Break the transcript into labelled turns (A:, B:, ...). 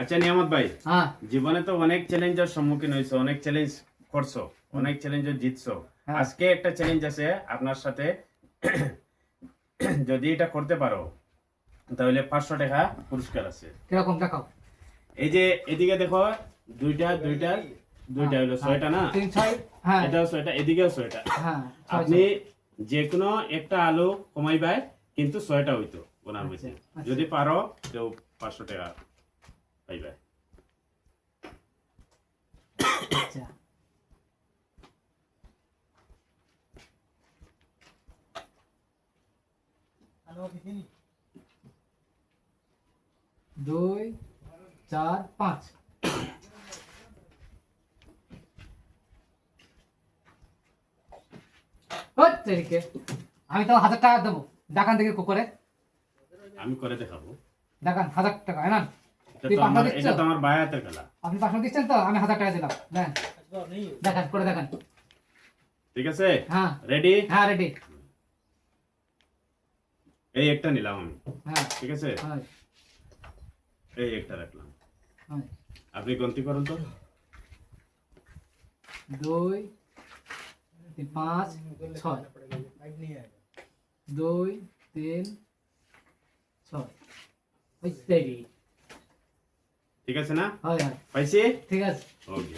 A: আচ্ছা নিয়ামত ভাই
B: হ্যাঁ।
A: জীবনে তো অনেক চ্যালেঞ্জ এর সম্মুখীন হয়েছো অনেক চ্যালেঞ্জ করছো অনেক চ্যালেঞ্জ জিতছো
B: হ্যাঁ।
A: আজকে একটা চ্যালেঞ্জ আছে আপনার সাথে যদি এটা করতে পারো তাহলে পাঁচশো টাকা পুরস্কার আছে
B: কিরকম দেখাও
A: এই যে এদিকে দেখো দুইটা দুইটা দুইটা হলো হ্যাঁ, ছয়টা না এটাও ছয়টা এদিকেও ছয়টা আপনি যে কোনো একটা আলু কমাইবাই কিন্তু ছয়টা হইতো ওনার বুঝে
B: আচ্ছা, আচ্ছা।
A: যদি পারো তো পাঁচশো টাকা এইবে
B: আচ্ছা আলো কিছুনি 2 4 5 কত দিকে আমি তো হাজার টাকা দেব দোকান থেকে কো করে
A: আমি করে দেখাব
B: দোকান হাজার টাকা না
A: তো আমার এটা তো আমার বায়াতের খেলা
B: আপনি পাঁচশো দিচ্ছেন তো আমি হাজার টাকা দিলাম দেন দেখান করে দেখান
A: ঠিক আছে
B: হ্যাঁ
A: রেডি
B: হ্যাঁ রেডি
A: এই একটা নিলাম আমি
B: হ্যাঁ
A: ঠিক আছে এই একটা রাখলাম আপনি গন্তি করুন তো
B: দুই তিন পাঁচ ছয় দুই তিন ছয় ওই
A: ঠিক আছে না পাইছি
B: ঠিক আছে
A: ওকে